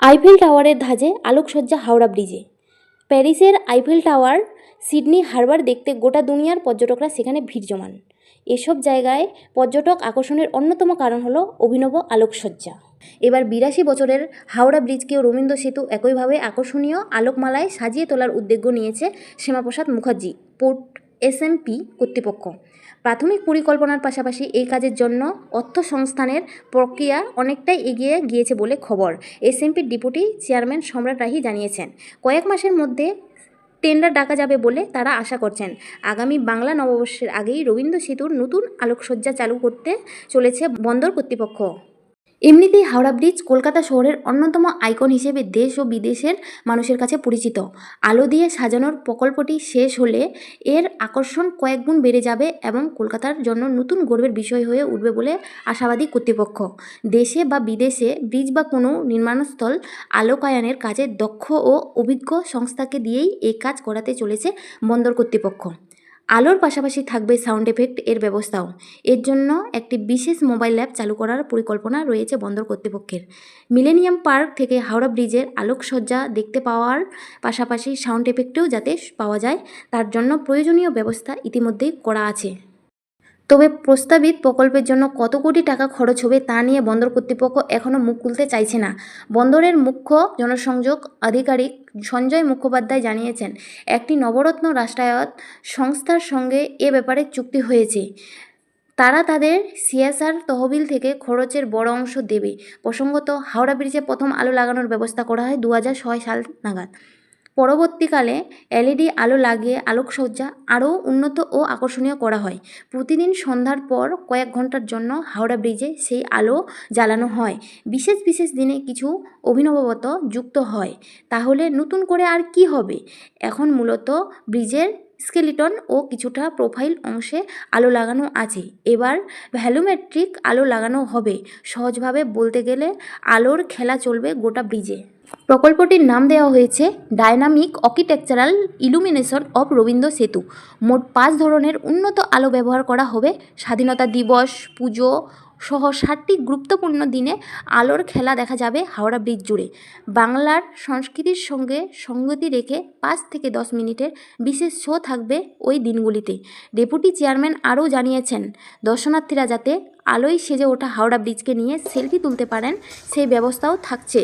Eiffel টাওয়ারের ধাঁজে আলোকসজ্জা হাওড়া ব্রিজে। প্যারিসের আইফেল টাওয়ার, সিডনি হারবার দেখতে গোটা দুনিয়ার পর্যটকরা সেখানে ভিড় জমান। এসব জায়গায় পর্যটক আকর্ষণের অন্যতম কারণ হলো অভিনব আলোকসজ্জা। এবার বিরাশি বছরের হাওড়া ব্রিজকেও রবীন্দ্র সেতু একইভাবে আকর্ষণীয় আলোকমালায় সাজিয়ে তোলার উদ্যোগ নিয়েছে শ্যামাপ্রসাদ মুখার্জি, পোর্ট এসএমপি কর্তৃপক্ষ। প্রাথমিক পরিকল্পনার পাশাপাশি এই কাজের জন্য অর্থ সংস্থানের প্রক্রিয়া অনেকটাই এগিয়ে গিয়েছে বলে খবর এসএমপির ডিপুটি চেয়ারম্যান সম্রাট রাহি জানিয়েছেন। কয়েক মাসের মধ্যে টেন্ডার ডাকা যাবে বলে তারা আশা করছেন। আগামী বাংলা নববর্ষের আগেই রবীন্দ্র সেতুর নতুন আলোকসজ্জা চালু করতে চলেছে বন্দর কর্তৃপক্ষ। এমনিতেই হাওড়া ব্রিজ কলকাতা শহরের অন্যতম আইকন হিসেবে দেশ ও বিদেশের মানুষের কাছে পরিচিত। আলো দিয়ে সাজানোর প্রকল্পটি শেষ হলে এর আকর্ষণ কয়েকগুণ বেড়ে যাবে এবং কলকাতার জন্য নতুন গর্বের বিষয় হয়ে উঠবে বলে আশাবাদী কর্তৃপক্ষ। দেশে বা বিদেশে ব্রিজ বা কোনো নির্মাণস্থল আলোকায়নের কাজে দক্ষ ও অভিজ্ঞ সংস্থাকে দিয়েই এই কাজ করাতে চলেছে বন্দর কর্তৃপক্ষ। আলোর পাশাপাশি থাকবে সাউন্ড এফেক্ট এর ব্যবস্থাও। এর জন্য একটি বিশেষ মোবাইল অ্যাপ চালু করার পরিকল্পনা রয়েছে বন্দর কর্তৃপক্ষের। মিলেনিয়াম পার্ক থেকে হাওড়া ব্রিজের আলোকসজ্জা দেখতে পাওয়ার পাশাপাশি সাউন্ড এফেক্টেও যাতে পাওয়া যায়, তার জন্য প্রয়োজনীয় ব্যবস্থা ইতিমধ্যেই করা আছে। তবে প্রস্তাবিত প্রকল্পের জন্য কত কোটি টাকা খরচ হবে তা নিয়ে বন্দর কর্তৃপক্ষ এখনও মুখ খুলতে চাইছে না। বন্দরের মুখ্য জনসংযোগ আধিকারিক সঞ্জয় মুখোপাধ্যায় জানিয়েছেন, একটি নবরত্ন রাষ্ট্রায়ত সংস্থার সঙ্গে এ ব্যাপারে চুক্তি হয়েছে। তারা তাদের সিএসআর তহবিল থেকে খরচের বড় অংশ দেবে। প্রসঙ্গত, হাওড়া ব্রিজে প্রথম আলো লাগানোর ব্যবস্থা করা হয় দু হাজার ছয় সাল নাগাদ। পরবর্তীকালে এলইডি আলো লাগিয়ে আলোকসজ্জা আরও উন্নত ও আকর্ষণীয় করা হয়। প্রতিদিন সন্ধ্যার পর কয়েক ঘণ্টার জন্য হাওড়া ব্রিজে সেই আলো জ্বালানো হয়। বিশেষ বিশেষ দিনে কিছু অভিনবত যুক্ত হয়। তাহলে নতুন করে আর কি হবে? এখন মূলত ব্রিজের স্কেলিটন ও কিছুটা প্রোফাইল অংশে আলো লাগানো আছে। এবার ভ্যালুমেট্রিক আলো লাগানো হবে। সহজভাবে বলতে গেলে আলোর খেলা চলবে গোটা ব্রিজে। প্রকল্পটির নাম দেওয়া হয়েছে dynamic architectural illumination of Rabindra Setu. মোট পাঁচ ধরনের উন্নত আলো ব্যবহার করা হবে। স্বাধীনতা দিবস, পুজো সহ সাতটি গুরুত্বপূর্ণ দিনে আলোর খেলা দেখা যাবে হাওড়া ব্রিজ জুড়ে। বাংলার সংস্কৃতির সঙ্গে সঙ্গতি রেখে পাঁচ থেকে দশ মিনিটের বিশেষ শো থাকবে ওই দিনগুলিতে। ডেপুটি চেয়ারম্যান আরও জানিয়েছেন, দর্শনার্থীরা যাতে আলোয় সেজে ওঠা হাওড়া ব্রিজকে নিয়ে সেলফি তুলতে পারেন, সেই ব্যবস্থাও থাকছে।